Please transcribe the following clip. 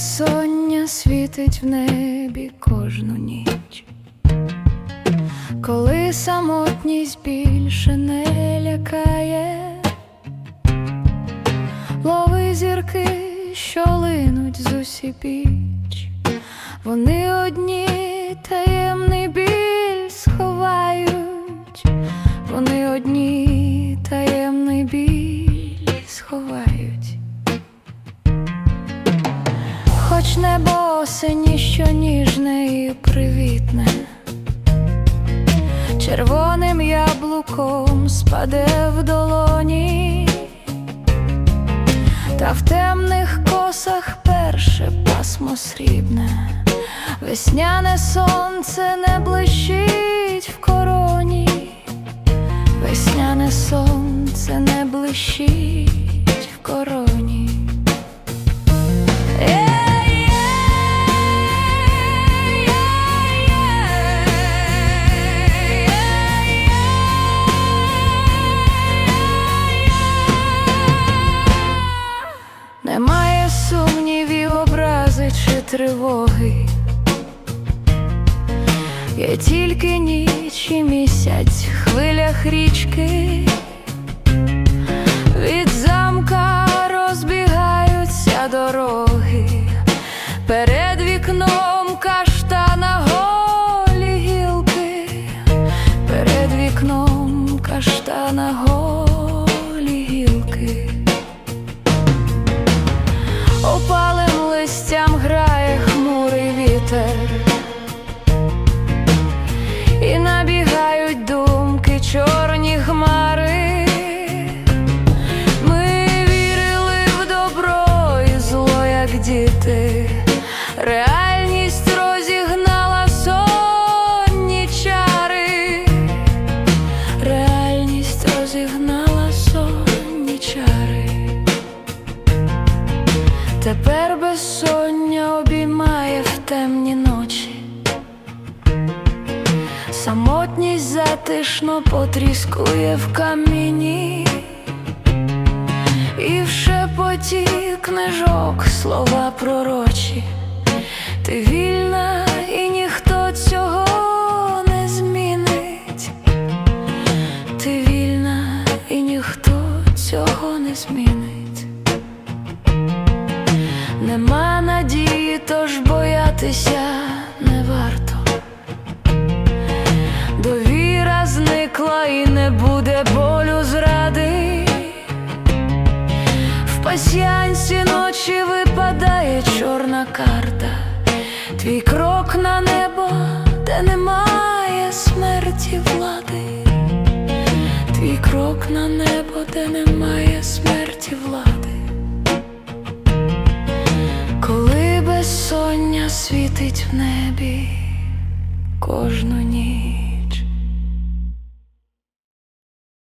безсоння світить в небі кожну ніч, коли самотність більше не лякає, лови зірки, що линуть з усібіч, вони одні таємний біль сховають, вони одні таємний біль сховають. Хоч небо що ніжне і привітне, червоним яблуком спаде в долоні, та в темних косах перше пасмо срібне, весняне сонце не блищить в короні, тривоги. Є тільки ніч і місяць в хвилях річки. Від замка розбігаються дороги, перед вікном каштана голі гілки, перед вікном каштана голі гілки. Вітер, і набігають думки чорні хмари. Ми вірили в добро і зло, як діти. Затишно потріскує в каміні, і в шепоті книжок слова пророчі. Ти вільна і ніхто цього не змінить. Ти вільна і ніхто цього не змінить. Нема надії, тож боятися не варто. В пасьянсі ночі випадає чорна карта. Твій крок на небо, де немає смерті влади. Твій крок на небо, де немає смерті влади. Коли безсоння світить в небі кожну ніч.